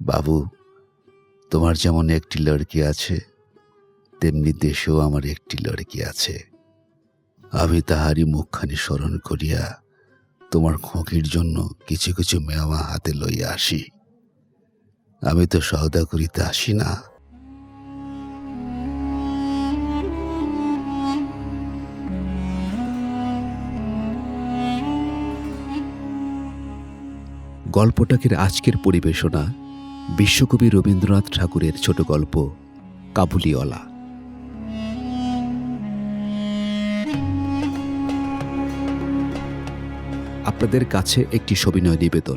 বাবু, তোমার যেমন একটি লড়কি আছে, তেমনি দেশেও আমার একটি লড়কি আছে। আমি তাহারই মুখখানি স্মরণ করিয়া তোমার খোঁকির জন্য কিছু কিছু মেওয়া হাতে লইয়া আসি। আমি তো সওদা করিতে আসি না। গল্পটাকের আজকের পরিবেশনা বিশ্বকবি রবীন্দ্রনাথ ঠাকুরের ছোট গল্প, কাবুলিওয়ালা। আপনাদের কাছে একটি সবিনয় নিবেদন।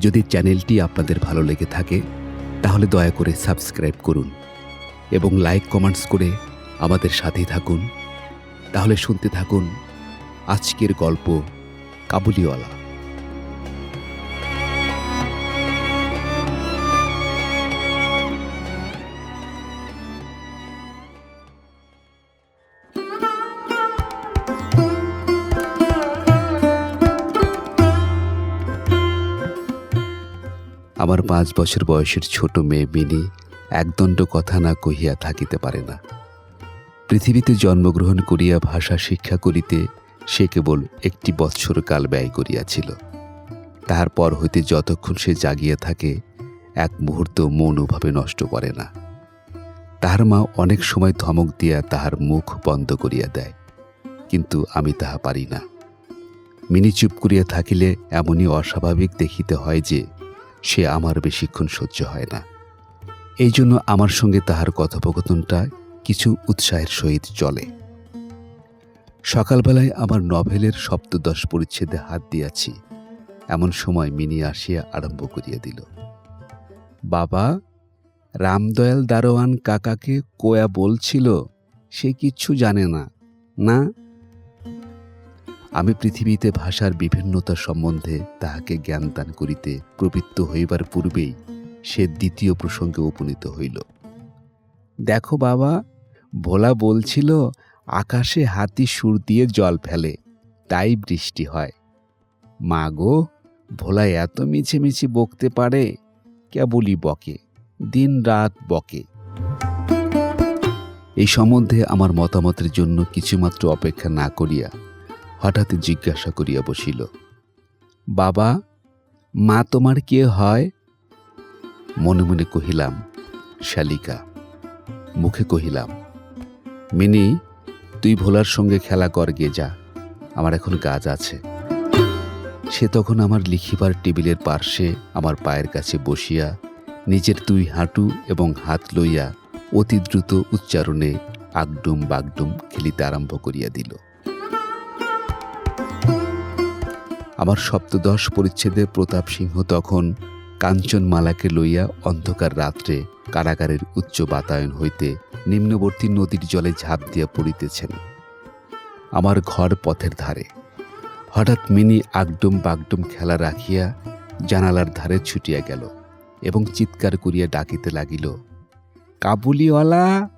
যদি চ্যানেলটি আপনাদের ভালো লেগে থাকে, তাহলে দয়া করে সাবস্ক্রাইব করুন এবং লাইক কমেন্টস করে আমাদের সাথেই থাকুন। তাহলে শুনতে থাকুন আজকের গল্প, কাবুলিওয়ালা। পাঁচ বছর বয়সের ছোট মেয়ে মিনি একদণ্ড কথা না কহিয়া থাকিতে পারে না। পৃথিবীতে জন্মগ্রহণ করিয়া ভাষা শিক্ষা করিতে সে কেবল একটি বৎসর কাল ব্যয় করিয়াছিল। তাহার পর হইতে যতক্ষণ সে জাগিয়া থাকে, এক মুহূর্ত মৌনভাবে নষ্ট করে না। তাহার মা অনেক সময় ধমক দিয়া তাহার মুখ বন্ধ করিয়া দেয়, কিন্তু আমি তাহা পারি না। মিনি চুপ করিয়া থাকিলে এমনই অস্বাভাবিক দেখিতে হয় যে সে আমার বেশিক্ষণ সহ্য হয় না। এই জন্য আমার সঙ্গে তাহার কথোপকথনটা কিছু উৎসাহের সহিত চলে। সকালবেলায় আমার নভেলের সপ্তদশ পরিচ্ছেদে হাত দিয়াছি। এমন সময় মিনি আসিয়া আরম্ভ করিয়া দিল। বাবা, রামদয়াল দারোয়ান কাকাকে কোয়া বলছিল, সে কিচ্ছু জানে না। না আমি পৃথিবীতে ভাষার বিভিন্নতা সম্বন্ধে তাহাকে জ্ঞানদান করিতে প্রবৃত্ত হইবার পূর্বেই সে দ্বিতীয় প্রসঙ্গে উপনীত হইল। দেখো বাবা, ভোলা বলছিল, আকাশে হাতি সুর দিয়ে জল ফেলে, তাই বৃষ্টি হয়। মা গো, ভোলা এত মিছে মিছে বকতে পারে, কেবলই বকে, দিন রাত বকে। এই সম্বন্ধে আমার মতামতের জন্য কিছুমাত্র অপেক্ষা না করিয়া হঠাৎ জিজ্ঞাসা করিয়া বসিল, বাবা, মা তোমার কে হয়? মনে মনে কহিলাম, শালিকা। মুখে কহিলাম, মিনি, তুই ভোলার সঙ্গে খেলা কর গে যা, আমার এখন কাজ আছে। সে তখন আমার লিখিবার টেবিলের পার্শ্বে আমার পায়ের কাছে বসিয়া নিজের দুই হাঁটু এবং হাত লইয়া অতি দ্রুত উচ্চারণে আগডুম বাগডুম খেলিতে আরম্ভ করিয়া দিল। আমার সপ্তদশ পরিচ্ছেদে প্রতাপ সিংহ তখন কাঞ্চনমালাকে লইয়া অন্ধকার রাত্রে কারাগারের উচ্চ বাতায়ন হইতে নিম্নবর্তী নদীর জলে ঝাঁপ দিয়া পড়িতেছেন। আমার ঘর পথের ধারে। হঠাৎ মিনি আগডুম বাগডুম খেলা রাখিয়া জানালার ধারে ছুটিয়া গেল এবং চিৎকার করিয়া ডাকিতে লাগিল, কাবুলিওয়ালা!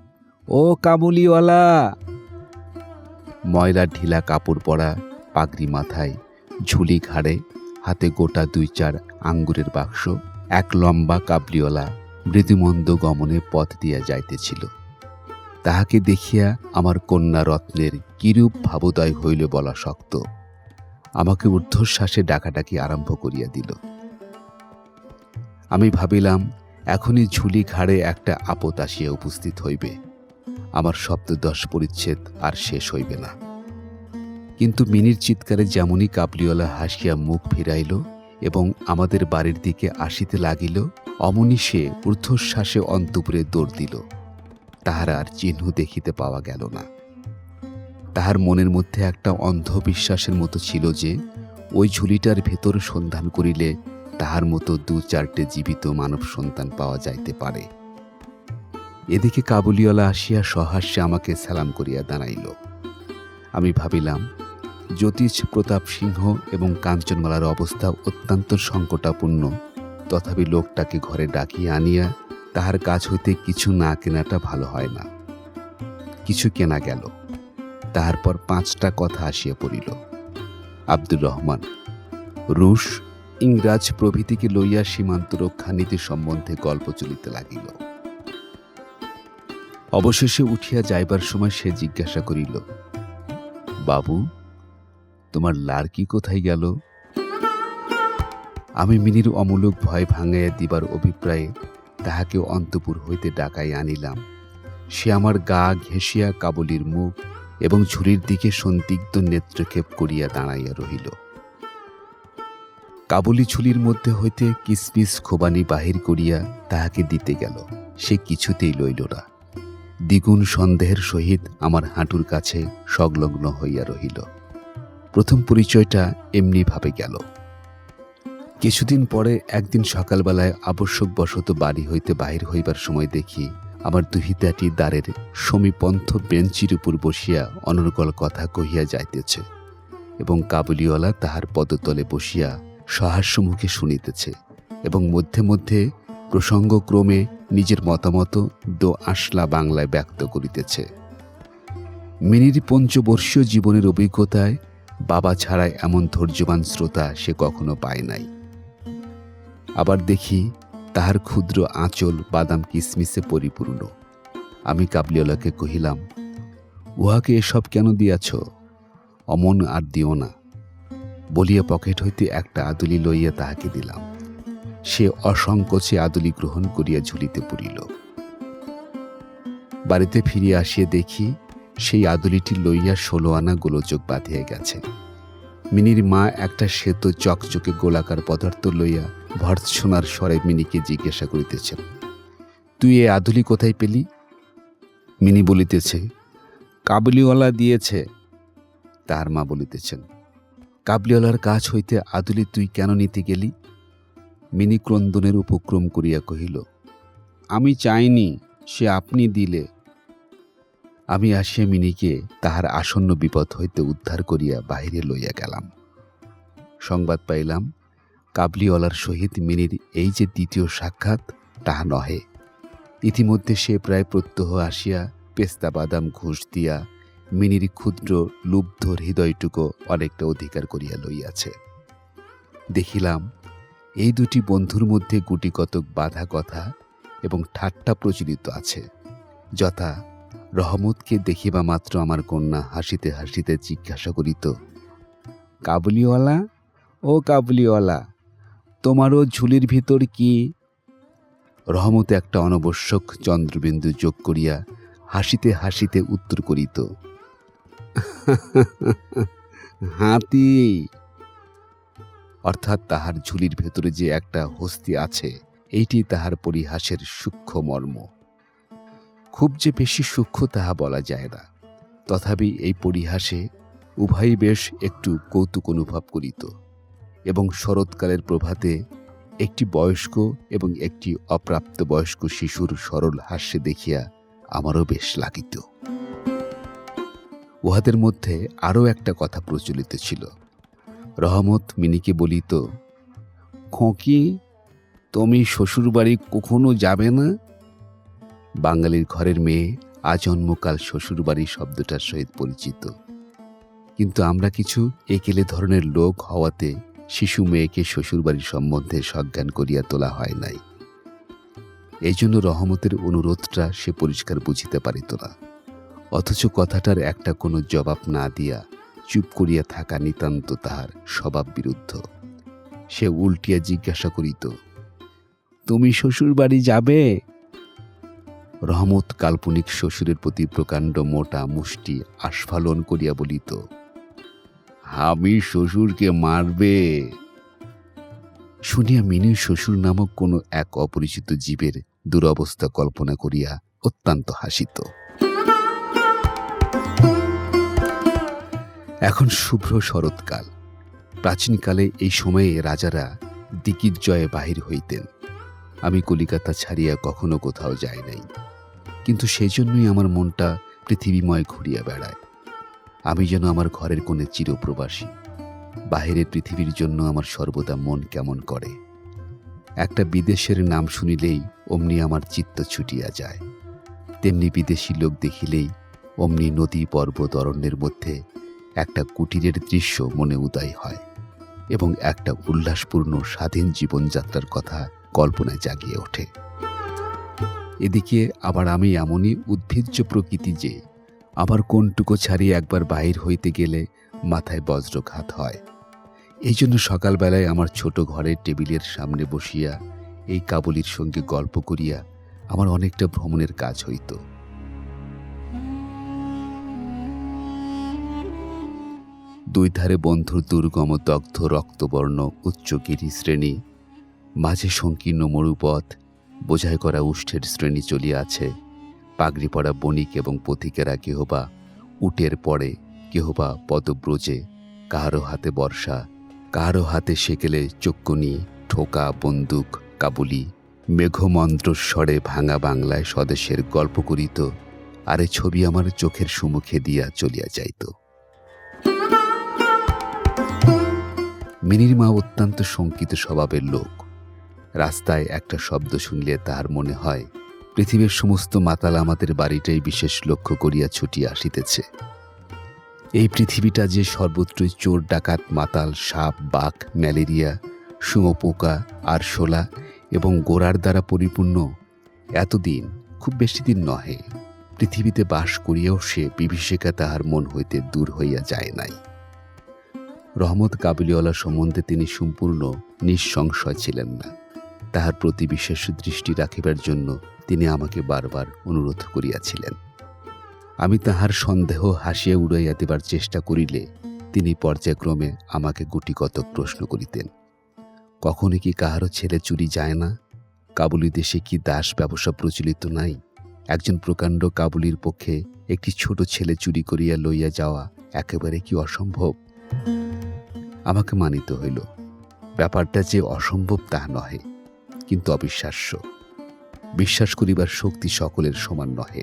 ও কাবুলিওয়ালা! ময়লা ঢিলা কাপড় পরা পাগড়ি মাথায় ঝুলি ঘাড়ে, হাতে গোটা দুই চার আঙ্গুরের বাক্স, এক লম্বা কাবলিওয়ালা মৃদুমন্দ গমনে পথ দিয়া যাইতেছিল। তাহাকে দেখিয়া আমার কন্যা রত্নের কিরূপ ভাবোদয় হইল বলা শক্ত। আমাকে ঊর্ধ্বশ্বাসে ডাকাডাকি আরম্ভ করিয়া দিল। আমি ভাবিলাম, এখনই ঝুলি ঘাড়ে একটা আপত আসিয়া উপস্থিত হইবে। আমার সপ্তদশ পরিচ্ছেদ আর শেষ হইবে না। কিন্তু মিনির চিৎকারে যেমনই কাবলিওয়ালা হাসিয়া মুখ ফিরাইল এবং আমাদের বাড়ির দিকে আসিতে লাগিল, অমনি সে ঊর্ধ্বশ্বাসে অন্তপুরে দৌড় দিল। তাহার আর চিহ্ন দেখিতে পাওয়া গেল না। তাহার মনের মধ্যে একটা অন্ধবিশ্বাসের মতো ছিল যে, ওই ঝুলিটার ভেতর সন্ধান করিলে তাহার মতো দু চারটে জীবিত মানব সন্তান পাওয়া যাইতে পারে। এদিকে কাবুলিওয়ালা আসিয়া সহাস্যে আমাকে সালাম করিয়া দাঁড়াইল। আমি ভাবিলাম জ্যোতিষ প্রতাপ সিংহ এবং কাঞ্চনমালার অবস্থা অত্যন্ত সংকটাপূর্ণ। তথাপি লোকটাকে ঘরে ডাকিয়ে আনিয়া তাহার কাছ হইতে কিছু না কেনাটা ভালো হয় না। কিছু কেনা গেল। তাহার পর পাঁচটা কথা আসিয়া পড়িল। আব্দুর রহমান, রুশ, ইংরাজ প্রভৃতিকে লইয়া সীমান্ত রক্ষা নীতি সম্বন্ধে গল্প চলিতে লাগিল। অবশেষে উঠিয়া যাইবার সময় সে জিজ্ঞাসা করিল, বাবু তোমার লাড়কি কোথায় গেল? আমি মিনির অমূলক ভয় ভাঙাইয়া দিবার অভিপ্রায়ে তাহাকে অন্তপুর হইতে ডাকাই আনিলাম। সে আমার গা ঘেঁষিয়া কাবলির মুখ এবং ঝুড়ির দিকে সন্দিগ্ধ নেত্রক্ষেপ করিয়া দাঁড়াইয়া রহিল। কাবুলি ঝুলির মধ্যে হইতে কিসমিস খোবানি বাহির করিয়া তাহাকে দিতে গেল। সে কিছুতেই লইল না। দ্বিগুণ সন্দেহের সহিত আমার হাঁটুর কাছে সংলগ্ন হইয়া রহিল। প্রথম পরিচয়টা এমনিভাবে গেল। কিছুদিন পরে একদিন সকালবেলায় আবশ্যকবশত বাড়ি হইতে বাহির হইবার সময় দেখি আমার দুহিতাটি দ্বারের সমীপন্থ বেঞ্চির উপর বসিয়া অনর্গল কথা কহিয়া যাইতেছে এবং কাবুলিওয়ালা তাহার পদতলে বসিয়া সহাস্য মুখে শুনিতেছে এবং মধ্যে মধ্যে প্রসঙ্গক্রমে নিজের মতামত দো আসলা বাংলায় ব্যক্ত করিতেছে। মিনির পঞ্চবর্ষীয় জীবনের অভিজ্ঞতায় বাবা ছাড়াই এমন ধৈর্যবান শ্রোতা সে কখনো পায় নাই। আবার দেখি তাহার ক্ষুদ্র আঁচল বাদাম কিসমিসে পরিপূর্ণ। আমি কাবলিওয়ালাকে কহিলাম, উহাকে এসব কেন দিয়াছ? অমন আর দিও না। বলিয়া পকেট হইতে একটা আদুলি লইয়া তাহাকে দিলাম। সে অসংকোচে আদুলি গ্রহণ করিয়া ঝুলিতে পড়িল। বাড়িতে ফিরিয়া আসিয়া দেখি সেই আদুলিটি লইয়া ষোলো আনা গোলযোগ বাঁধিয়া গেছে। মিনির মা একটা শ্বেত চকচকে গোলাকার পদার্থ লইয়া ভর্ৎসোনার স্বরে মিনিকে জিজ্ঞাসা করিতেছেন তুই এ আদুলি কোথায় পেলি? মিনি বলিতেছে, কাবুলিওয়ালা দিয়েছে। তার মা বলিতেছেন, কাবলিওয়ালার কাছ হইতে আদুলি তুই কেন নিতে গেলি? মিনি ক্রন্দনের উপক্রম করিয়া কহিল, আমি চাইনি, সে আপনি দিলে। আমি আসিয়া মিনিকে তাহার আসন্ন বিপদ হইতে উদ্ধার করিয়া বাহিরে লইয়া গেলাম। সংবাদ পাইলাম, কাবলিওয়ালার সহিত মিনির এই যে দ্বিতীয় সাক্ষাৎ, তাহা নহে। ইতিমধ্যে সে প্রায় প্রত্যহ আসিয়া পেস্তা বাদাম ঘুষ দিয়া মিনির ক্ষুদ্র লুব্ধ হৃদয়টুকু অনেকটা অধিকার করিয়া লইয়াছে। দেখিলাম, এই দুটি বন্ধুর মধ্যে গুটি কতক বাধা কথা এবং ঠাট্টা প্রচলিত আছে, যথা রহমতকে দেখিবা মাত্র আমার কন্যা হাসিতে হাসিতে জিজ্ঞাসা করিত, কাবুলিওয়ালা? ও কাবুলিওয়ালা, তোমারও ঝুলির ভিতর কি? রহমত একটা অনবশ্যক চন্দ্রবিন্দু যোগ করিয়া হাসিতে হাসিতে উত্তর করিত, হাতি। অর্থাৎ তাহার ঝুলির ভেতরে যে একটা হস্তি আছে, এইটি তাহার পরিহাসের সূক্ষ্ম মর্ম। খুব যে বেশি সূক্ষ্ম তাহা বলা যায় না। তথাপি এই পরিহাসে উভয়ই বেশ একটু কৌতুক অনুভব করিত এবং শরৎকালের প্রভাতে একটি বয়স্ক এবং একটি অপ্রাপ্ত বয়স্ক শিশুর সরল হাস্যে দেখিয়া আমারও বেশ লাগিত। উহাদের মধ্যে আরও একটা কথা প্রচলিত ছিল। রহমত মিনিকে বলিত, খোঁকি, তুমি শ্বশুরবাড়ি কখনো যাবে না? বাঙালির ঘরের মেয়ে আজন্মকাল শ্বশুরবাড়ি শব্দটার সহিত পরিচিত। কিন্তু আমরা কিছু একেলে ধরনের লোক হওয়াতে শিশু মেয়েকে শ্বশুরবাড়ির সম্বন্ধে সজ্ঞান করিয়া তোলা হয় নাই। এই জন্য রহমতের অনুরোধটা সে পরিষ্কার বুঝিতে পারিত না। অথচ কথাটার একটা কোনো জবাব না দিয়া চুপ করিয়া থাকা নিতান্ত তাহার স্বভাব বিরুদ্ধ। সে উল্টিয়া জিজ্ঞাসা করিত, তুমি শ্বশুর বাড়ি যাবে? রহমত কাল্পনিক শ্বশুরের প্রতি প্রকাণ্ড মোটা মুষ্টি আস্ফালন করিয়া বলিত, আমি শ্বশুরকে মারবে? শুনিয়া মিনির শ্বশুর নামক কোনো এক অপরিচিত জীবের দুরবস্থা কল্পনা করিয়া অত্যন্ত হাসিত। এখন শুভ্র শরৎকাল। প্রাচীনকালে এই সময়ে রাজারা দিকির জয়ে বাহির হইতেন। আমি কলিকাতা ছাড়িয়া কখনো কোথাও যাই নাই। কিন্তু সেই জন্যই আমার মনটা পৃথিবীময় ঘুরিয়া বেড়ায়। আমি যেন আমার ঘরের কোণে চিরপ্রবাসী। বাহিরের পৃথিবীর জন্য আমার সর্বদা মন কেমন করে। একটা বিদেশের নাম শুনিলেই অমনি আমার চিত্ত ছুটিয়া যায়। তেমনি বিদেশি লোক দেখিলেই অমনি নদী, পর্বত, অরণ্যের মধ্যে একটা কুটিরের দৃশ্য মনে উদয় হয় এবং একটা উল্লাসপূর্ণ স্বাধীন জীবনযাত্রার কথা কল্পনায় জাগিয়ে ওঠে। এদিকে আবার আমি এমনই উদ্ভিজ্জ প্রকৃতি যে আমার কোনটুকু ছাড়িয়ে একবার বাহির হইতে গেলে মাথায় বজ্রঘাত হয়। এই জন্য সকালবেলায় আমার ছোট ঘরের টেবিলের সামনে বসিয়া এই কাবুলির সঙ্গে গল্প করিয়া আমার অনেকটা ভ্রমণের কাজ হইত। দুই ধারে বন্ধুর দুর্গম, দগ্ধ, রক্তবর্ণ, উচ্চগিরি শ্রেণি, মাঝে সংকীর্ণ মরুপথ বোঝাই করা উষ্ঠের শ্রেণি চলিয়া আছে। পাগড়ি পরা বণিক এবং পথিকেরা কেহ বা উটের পরে কেহ বা পদব্রজে কাহারো হাতে বর্ষা কাহারো হাতে সেকেলে চক্ষুনি ঠোকা, বন্দুক, কাবুলি। মেঘমন্ত্রস্বরে ভাঙা বাংলায় স্বদেশের গল্প করিত, আরে ছবি আমার চোখের সম্মুখে দিয়া চলিয়া যাইত। মিনির মা অত্যন্ত শঙ্কিত স্বভাবের লোক। রাস্তায় একটা শব্দ শুনলে তাহার মনে হয়, পৃথিবীর সমস্ত মাতাল আমাদের বাড়িটাই বিশেষ লক্ষ্য করিয়া ছুটিয়া আসিতেছে। এই পৃথিবীটা যে সর্বত্রই চোর, ডাকাত, মাতাল, সাপ, বাঘ, ম্যালেরিয়া শুঁয়োপোকা আর শোলা এবং গোড়ার দ্বারা পরিপূর্ণ এতদিন খুব বেশি দিন নহে, পৃথিবীতে বাস করিয়াও সে বিভীষিকা তাহার মন হইতে দূর হইয়া যায় নাই। রহমত কাবুলিওয়ালা সম্বন্ধে তিনি সম্পূর্ণ নিঃসংশয় ছিলেন না। তাহার প্রতি বিশেষ দৃষ্টি রাখিবার জন্য তিনি আমাকে বারবার অনুরোধ করিয়াছিলেন। আমি তাহার সন্দেহ হাসিয়া উড়াইয়া দেবার চেষ্টা করিলে তিনি পর্যায়ক্রমে আমাকে গুটিকতক প্রশ্ন করিতেন, কখনো কি কাহারও ছেলে চুরি যায় না? কাবুলি দেশে কি দাস ব্যবসা প্রচলিত নাই? একজন প্রকাণ্ড কাবুলির পক্ষে একটি ছোট ছেলে চুরি করিয়া লইয়া যাওয়া একেবারে কি অসম্ভব? আমাকে মানিত হইল, ব্যাপারটা যে অসম্ভব তা নহে। কিন্তু অবিশ্বাস্য। বিশ্বাস করিবার শক্তি সকলের সমান নহে।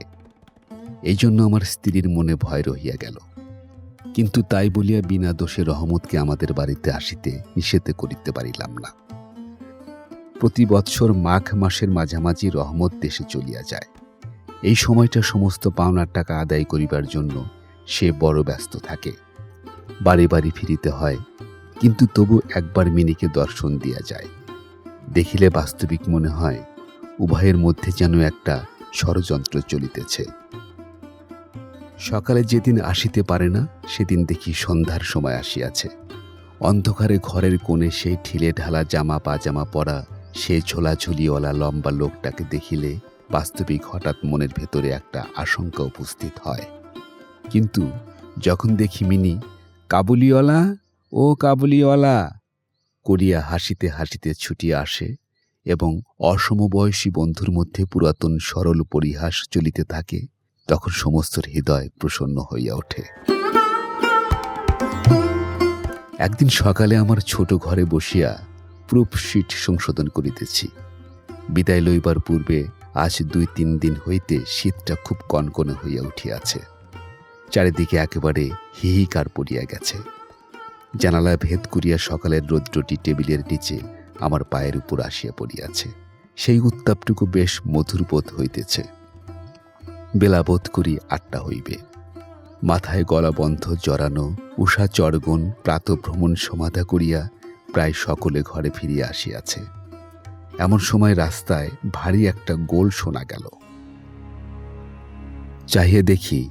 এই জন্য আমার স্ত্রীর মনে ভয় রহিয়া গেল। কিন্তু তাই বলিয়া বিনা দোষে রহমতকে আমাদের বাড়িতে আসিতে নিষেধ করিতে পারিলাম না। প্রতি বৎসর মাঘ মাসের মাঝামাঝি রহমত দেশে চলিয়া যায়। এই সময়টা সমস্ত পাওনার টাকা আদায় করিবার জন্য সে বড় ব্যস্ত থাকে। বাড়ি বাড়ি ফিরিতে হয়, কিন্তু তবু একবার মিনিকে দর্শন দিয়া যায়। দেখিলে বাস্তবিক মনে হয়, উভয়ের মধ্যে যেন একটা ষড়যন্ত্র চলিতেছে। সকালে যেদিন আসিতে পারে না, সেদিন দেখি সন্ধ্যার সময় আসিয়াছে। অন্ধকারে ঘরের কোণে সেই ঠিলে ঢালা জামা পাজামা পরা সে ঝোলাঝুলিওয়ালা লম্বা লোকটাকে দেখিলে বাস্তবিক হঠাৎ মনের ভেতরে একটা আশঙ্কা উপস্থিত হয়। কিন্তু যখন দেখি মিনি, কাবুলিওয়ালা? ও কাবুলিওয়ালা! করিয়া হাসিতে হাসিতে ছুটিয়া আসে এবং অসমবয়সী বন্ধুর মধ্যে পুরাতন সরল পরিহাস চলিতে থাকে, তখন সমস্ত হৃদয় প্রসন্ন হইয়া ওঠে। একদিন সকালে আমার ছোট ঘরে বসিয়া প্রুফ শিট সংশোধন করিতেছি। বিদায় লইবার পূর্বে আজ দুই তিন দিন হইতে শীতটা খুব কনকনে হইয়া উঠিয়াছে। চারিদিকে একেবারে হিহিকার পড়িয়া গেছে। জানালা ভেদ করিয়া সকালের রৌদ্রটি টেবিলের নিচে আমার পায়ের উপর আসিয়া পড়িয়াছে। সেই উত্তাপটুকু বেশ মধুর বোধ হইতেছে। বেলাবোধ করি আটটা হইবে। মাথায় গলাবন্ধ জড়ানো, উষা চড়গণ প্রাতভ্রমণ সমাধা করিয়া প্রায় সকলে ঘরে ফিরিয়া আসিয়াছে। এমন সময় রাস্তায় ভারী একটা গোল শোনা গেল। চাহিয়া দেখি,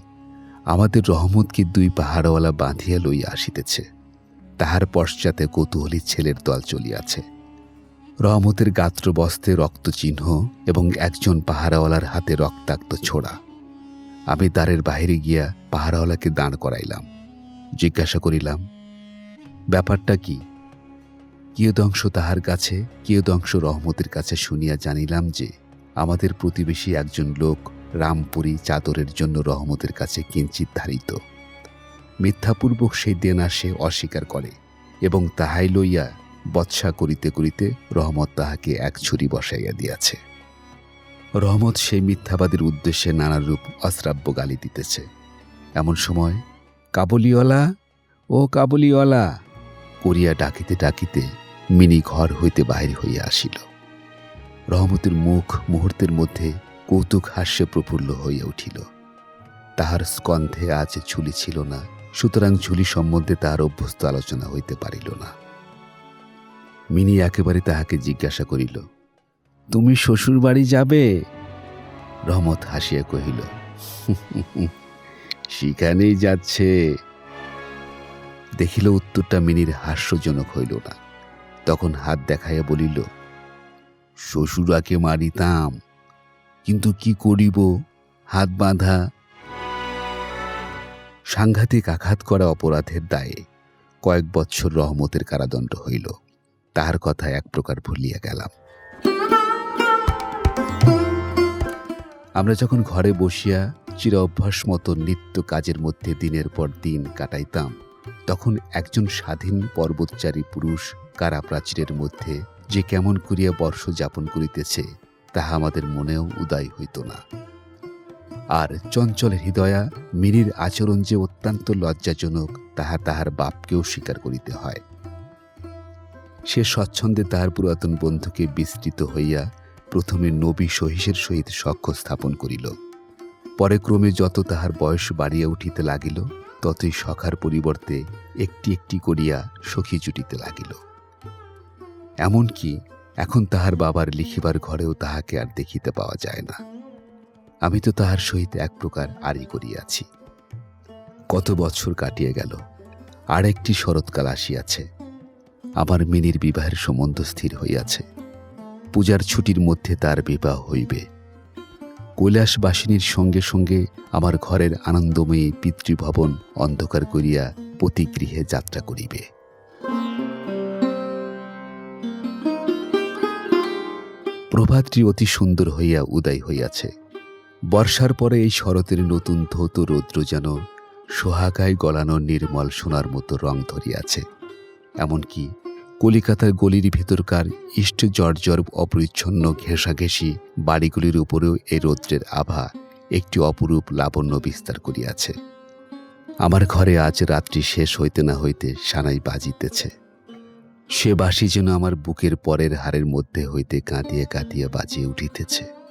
আমাদের রহমতকে দুই পাহাড়ওয়ালা বাঁধিয়া লইয়া আসিতেছে। তাহার পশ্চাতে কৌতূহলী ছেলের দল চলিয়াছে। রহমতের গাত্রবস্তে রক্তচিহ্ন এবং একজন পাহারাওয়ালার হাতে রক্তাক্ত ছোড়া। আমি দ্বারের বাহিরে গিয়া পাহারাওয়ালাকে দাঁড় করাইলাম। জিজ্ঞাসা করিলাম, ব্যাপারটা কি? কিয়দংশ তাহার কাছে, কিয়দংশ রহমতের কাছে শুনিয়া জানিলাম যে, আমাদের প্রতিবেশী একজন লোক রামপুরী চাদরের জন্য রহমতের কাছে কিঞ্চিত ধারিত। মিথ্যাপূর্বক সেই দেনা সে অস্বীকার করে এবং তাহাই লইয়া বৎসা করিতে করিতে রহমত তাহাকে এক ছুরি বসাইয়া দিয়াছে। রহমত সেই মিথ্যাবাদীর উদ্দেশ্যে নানারূপ অশ্রাব্য গালি দিতেছে। এমন সময়, কাবুলিওয়ালা, ও কাবুলিওয়ালা! করিয়া ডাকিতে ডাকিতে মিনি ঘর হইতে বাহির হইয়া আসিল। রহমতের মুখ মুহূর্তের মধ্যে কৌতুক হাস্যে প্রফুল্ল হইয়া উঠিল। তাহার স্কন্ধে আজ ঝুলি ছিল না সুতরাং ঝুলি সম্বন্ধে তাহার অভ্যস্ত আলোচনা হইতে পারিল না। মিনি একেবারে তাহাকে জিজ্ঞাসা করিল, তুমি শ্বশুর বাড়ি যাবে? রহমত হাসিয়া কহিল সেখানেই যাচ্ছে। দেখিল উত্তরটা মিনির হাস্যজনক হইল না। তখন হাত দেখাইয়া বলিল শ্বশুরাকে মারিতাম, কিন্তু কি করিব? হাত বাঁধা সাংঘাতিক আঘাত করা অপরাধের দায়ে কয়েক বৎসর রহমতের কারাদণ্ড হইল। তাহার কথা এক প্রকার ভুলিয়া গেলাম। আমরা যখন ঘরে বসিয়া চির অভ্যাস মতো নিত্য কাজের মধ্যে দিনের পর দিন কাটাইতাম, তখন একজন স্বাধীন পর্বতচারী পুরুষ কারা প্রাচীরের মধ্যে যে কেমন করিয়া বর্ষ যাপন করিতেছে, তাহা আমাদের মনেও উদয় হইত না। আর চঞ্চলের হৃদয়া মিনির আচরণ যে অত্যন্ত লজ্জাজনক, তাহা তাহার বাপকেও স্বীকার করিতে হয়। সে স্বচ্ছন্দে তাহার পুরাতন বন্ধুকে বিস্তৃত হইয়া প্রথমে নবী সহিসের সহিত সখ্য স্থাপন করিল। পরে ক্রমে যত তাহার বয়স বাড়িয়া উঠিতে লাগিল, ততই সখার পরিবর্তে একটি একটি করিয়া সখী জুটিতে লাগিল। এমনকি এখন তাহার বাবার লিখিবার ঘরেও তাহাকে আর দেখিতে পাওয়া যায় না। আমি তো তাহার সহিত এক প্রকার আড়ি করিয়াছি। কত বছর কাটিয়া গেল আর একটি শরৎকাল আসিয়াছে। আমার মিনির বিবাহের সম্বন্ধ স্থির হইয়াছে। পূজার ছুটির মধ্যে তার বিবাহ হইবে। কৈলাসবাসিনীর সঙ্গে সঙ্গে আমার ঘরের আনন্দময়ী পিতৃভবন অন্ধকার করিয়া পতিগৃহে যাত্রা করিবে। প্রভাতটি অতি সুন্দর হইয়া উদয় হইয়াছে। বর্ষার পরে এই শরতের নতুন ধৌত রৌদ্র যেন সোহাগায় গলানো নির্মল সোনার মতো রং ধরিয়াছে। এমনকি কলিকাতার গলির ভিতরকার ইষ্ট জর্জর অপরিচ্ছন্ন ঘেঁষাঘেঁষি বাড়িগুলির উপরেও এই রৌদ্রের আভা একটি অপরূপ লাবণ্য বিস্তার করিয়াছে। আমার ঘরে আজ রাত্রি শেষ হইতে না হইতে সানাই বাজিতেছে। সে বাসি যেন আমার বুকের পরের হাড়ের মধ্যে হইতে কাঁদিয়ে কাঁদিয়ে বাজিয়ে উঠিতেছে।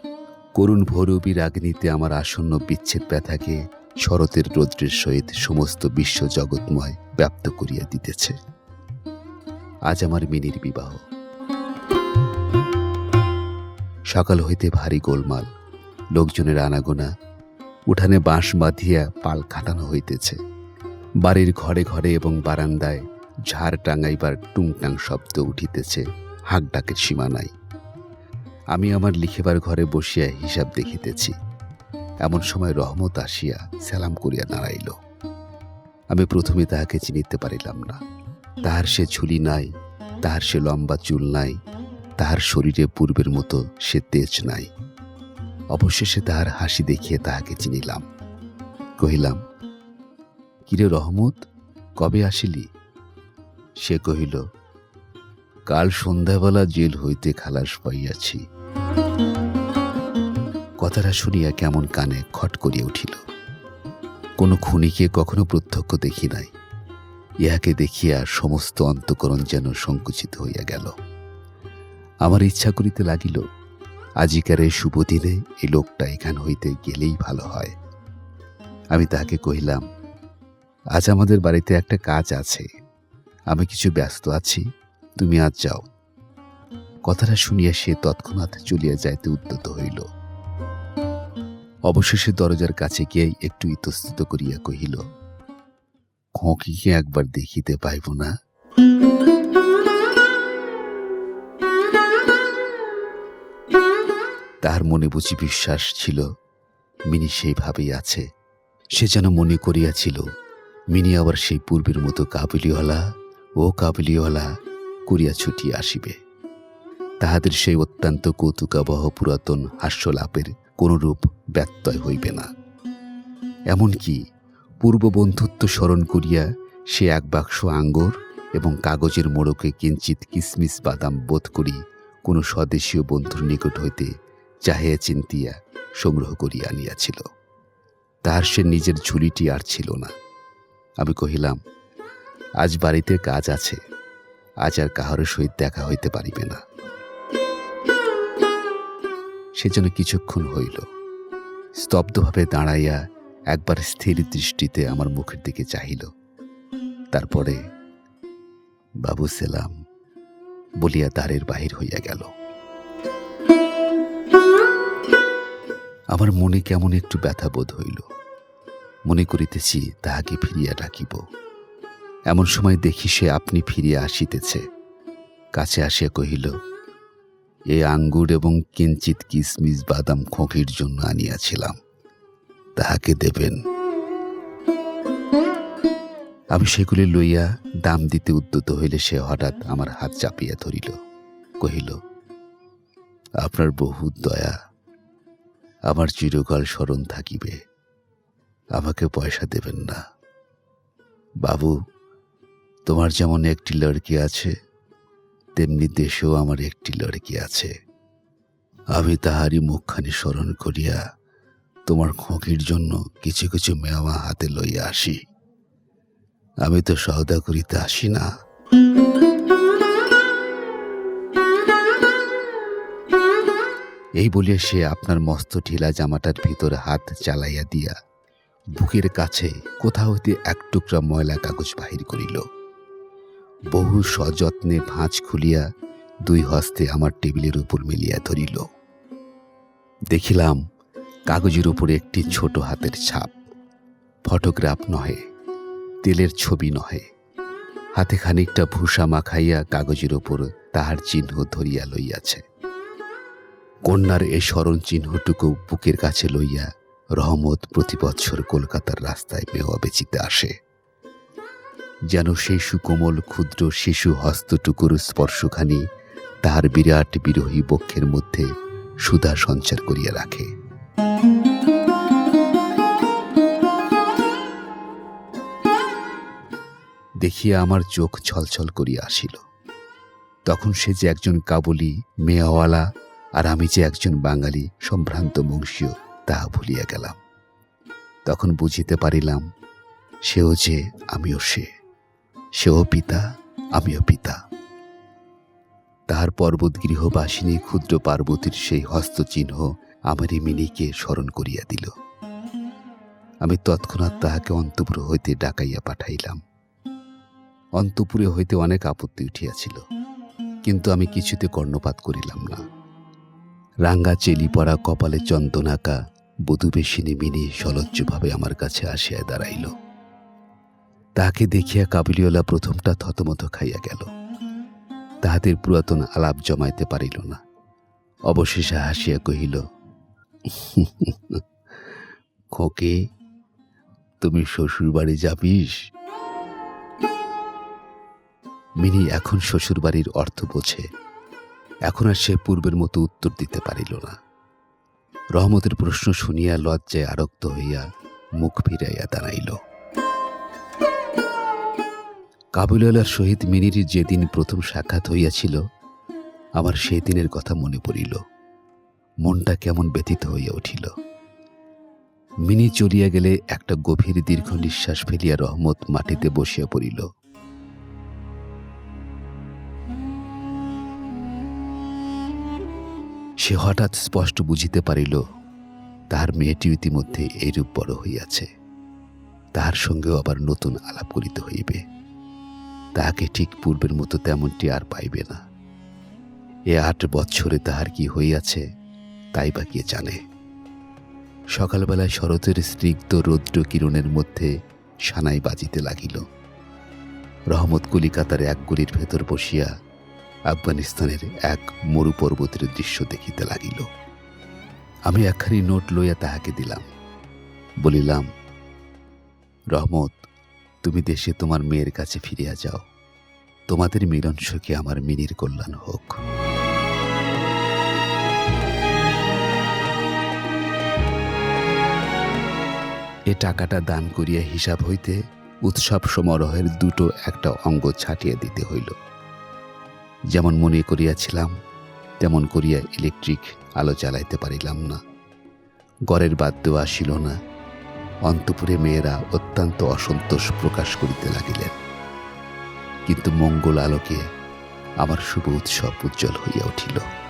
করুণ ভৈরবীর আগ্নিতে আমার আসন্ন বিচ্ছেদ ব্যথাকে শরতের রৌদ্রের সহিত সমস্ত বিশ্ব জগৎময় ব্যপ্ত করিয়া দিতেছে। আজ আমার মিনির বিবাহ। সকাল হইতে ভারী গোলমাল। লোকজনের আনাগোনা। উঠানে বাঁশ বাঁধিয়া পাল কাটানো হইতেছে। বাড়ির ঘরে ঘরে এবং বারান্দায় ঝাড় টাঙাইবার টুংটাং শব্দ উঠিতেছে। হাঁক ডাকের সীমা নাই আমি আমার লিখিবার ঘরে বসিয়া হিসাব দেখিতেছি। এমন সময় রহমত আসিয়া সালাম করিয়া দাঁড়াইল আমি প্রথমে তাহাকে চিনিতে পারিলাম না। তাহার সে ঝুলি নাই, তাহার সে লম্বা চুল নাই, তাহার শরীরে পূর্বের মতো সে তেজ নাই। অবশেষে তাহার হাসি দেখিয়ে তাহাকে চিনিলাম। কহিলাম, কিরে রহমত, কবে আসিলি? সে কহিল কাল সন্ধ্যাবেলা জেল হইতে খালাস পাইয়াছি। কথাটা শুনিয়া কেমন কানে খট করিয়া উঠিল। কোনো খুনিকে কখনো প্রত্যক্ষ দেখি নাই। ইহাকে দেখিয়া সমস্ত অন্তকরণ যেন সংকুচিত হইয়া গেল। আমার ইচ্ছা করিতে লাগিল, আজিকার শুভ দিনে এই লোকটা এখান হইতে গেলেই ভালো হয়। আমি তাহাকে কহিলাম, আজ আমাদের বাড়িতে একটা কাজ আছে। আমি কিছু ব্যস্ত আছি। তুমি আজ যাও। কথাটা শুনিয়া সে তৎক্ষণাৎ চলিয়া যাইতে উদ্যত হইল। অবশেষে দরজার কাছে গিয়ে একটু ইতস্তত করিয়া কহিল খঁকিকে একবার দেখিতে পাইব না? তাহার মনে বুঝি বিশ্বাস ছিল, মিনি সেইভাবেই আছে। সে যেন মনে করিয়াছিল, মিনি আবার সেই পূর্বের মতো কাবুলিওয়ালা, ও কাবুলিওয়ালা। করিয়া ছুটিয়া আসিবে। তাহাদের সেই অত্যন্ত কৌতুকাবহ পুরাতন হাস্যলাপের কোনরূপ ব্যত্যয় হইবে না। এমনকি পূর্ব বন্ধুত্ব স্মরণ করিয়া সে এক বাক্স আঙ্গুর এবং কাগজের মোড়কে কিঞ্চিত কিসমিস বাদাম বোধ করি কোনো স্বদেশীয় বন্ধুর নিকট হইতে চাহিয়া চিন্তিয়া সংগ্রহ করিয়া আনিয়াছিল। তাহার সে নিজের ঝুলিটি আর ছিল না। আমি কহিলাম, আজ বাড়িতে কাজ আছে। আজ আর কাহারও সহিত দেখা হইতে পারিবে না। সে যেন কিছুক্ষণ হইল। স্তব্ধভাবে দাঁড়াইয়া একবার স্থির দৃষ্টিতে আমার মুখের দিকে চাহিল। তারপরে, বাবু সেলাম, বলিয়া দ্বারের বাহির হইয়া গেল। আমার মনে কেমন একটু ব্যথা বোধ হইল। মনে করিতেছি তাহাকে ফিরিয়া ডাকিব। এমন সময় দেখি সে আপনি ফিরিয়া আসিতেছে। কাছে আসিয়া কহিল, এ আঙ্গুর এবং কিঞ্চিত কিসমিস বাদাম খোঁকির জন্য আনিয়াছিলাম। তাহাকে দেবেন। আমি সেগুলি লইয়া দাম দিতে উদ্যত হইলে সে হঠাৎ আমার হাত চাপিয়া ধরিল, কহিল, আপনার বহু দয়া, আমার চিরকাল স্মরণ থাকিবে, আমাকে পয়সা দেবেন না। বাবু তোমার যেমন একটি লড়কি আছে, তেমনি দেশেও আমার একটি লড়কি আছে। আমি তাহারই মুখখানি স্মরণ করিয়া তোমার খোঁকির জন্য কিছু কিছু মেওয়া হাতে লইয়া আসি। আমি তো সহদা করিতে আসি না। এই বলিয়া সে আপনার মস্ত ঢিলা জামাটার ভিতরে হাত চালাইয়া দিয়া বুকের কাছে কোথা হইতে এক টুকরা ময়লা কাগজ বাহির করিল। বহু সযত্নে ভাঁজ খুলিয়া দুই হস্তে আমার টেবিলের উপর মিলিয়া ধরিল। দেখিলাম কাগজের উপরে একটি ছোট হাতের ছাপ। ফটোগ্রাফ নহে, তেলের ছবি নহে। হাতে খানিকটা ভূষা মাখাইয়া কাগজের উপর তাহার চিহ্ন ধরিয়া লইয়াছে। কন্যার এই স্মরণ চিহ্নটুকু বুকের কাছে লইয়া রহমত প্রতি বৎসর কলকাতার রাস্তায় মেওয়া বেচিতে আসে। যেন সেই সুকোমল ক্ষুদ্র শিশু হস্তটুকুর স্পর্শখানি তাহার বিরাট বিরোহী বক্ষের মধ্যে সুধা সঞ্চার করিয়া রাখে। দেখিয়া আমার চোখ ছলছল করিয়া আসিল। তখন সে যে একজন কাবুলি, মেয়াওয়ালা আর আমি যে একজন বাঙালি, সম্ভ্রান্ত বংশীয়, তাহা ভুলিয়া গেলাম। তখন বুঝিতে পারিলাম, সেও যে আমিও সে। সেও পিতা, আমিও পিতা। তাহার পর্বত গৃহবাসিনী ক্ষুদ্র পার্বতীর সেই হস্তচিহ্ন আমারই মিনিকে স্মরণ করিয়া দিল। আমি তৎক্ষণাৎ তাহাকে অন্তপুর হইতে ডাকাইয়া পাঠাইলাম। অন্তপুরে হইতে অনেক আপত্তি উঠিয়াছিল, কিন্তু আমি কিছুতে কর্ণপাত করিলাম না। রাঙ্গা চেলি পরা কপালে চন্দনাকা, বধুবেশিনী মিনি সলজ্জভাবে আমার কাছে আসিয়া দাঁড়াইল। তাহাকে দেখিয়া কাবিলিওলা প্রথমটা থতমত খাইয়া গেল। তাহাদের পুরাতন আলাপ জমাইতে পারিল না। অবশেষে হাসিয়া কহিল, খোকে, তুমি শ্বশুর বাড়ি যাবিস? মিনি এখন শ্বশুরবাড়ির অর্থ বোঝে। এখন আর সে পূর্বের মতো উত্তর দিতে পারিল না। রহমতের প্রশ্ন শুনিয়া লজ্জায় আরক্ত হইয়া মুখ ফিরাইয়া দাঁড়াইল। কাবুলার সহিত মিনির যেদিন প্রথম সাক্ষাৎ হইয়াছিল, আমার সেই দিনের কথা মনে পড়িল। মনটা কেমন ব্যথিত হইয়া উঠিল। মিনি চলিয়া গেলে একটা গভীর দীর্ঘ নিঃশ্বাস ফেলিয়া রহমত মাটিতে বসিয়া পড়িল। সে হঠাৎ স্পষ্ট বুঝিতে পারিল, তাহার মেয়েটি ইতিমধ্যে এইরূপ বড় হইয়াছে। তাহার সঙ্গেও আবার নতুন আলাপ করিতে হইবে। তাহাকে ঠিক পূর্বের মতো তেমনটি আর পাইবে না। এ আট বৎসরে তাহার কি হইয়াছে, তাই বা কে জানে। সকালবেলায় শরতের স্নিগ্ধ রৌদ্র কিরণের মধ্যে সানাই বাজিতে লাগিল। রহমত কলিকাতার এক গুলির ভেতর বসিয়া আফগানিস্তানের এক মরু পর্বতের দৃশ্য দেখিতে লাগিল। আমি একখানি নোট লইয়া তাহাকে দিলাম। বলিলাম, রহমত তুমি দেশে তোমার মেয়ের কাছে ফিরিয়া যাও। তোমাদের মিলন সুখে আমার মিনির কল্যাণ হোক। এ টাকাটা দান করিয়া হিসাব হইতে উৎসব সমারোহের দুটো একটা অঙ্গ ছাটিয়া দিতে হইল। যেমন মনে করিয়াছিলাম, তেমন করিয়া ইলেকট্রিক আলো জ্বালাইতে পারিলাম না। গড়ের বাদ্য আসিল না। অন্তপুরে মেয়েরা অত্যন্ত অসন্তোষ প্রকাশ করিতে লাগিলেন। কিন্তু মঙ্গল আলোকে আমার শুভ উৎসব উজ্জ্বল হইয়া উঠিল।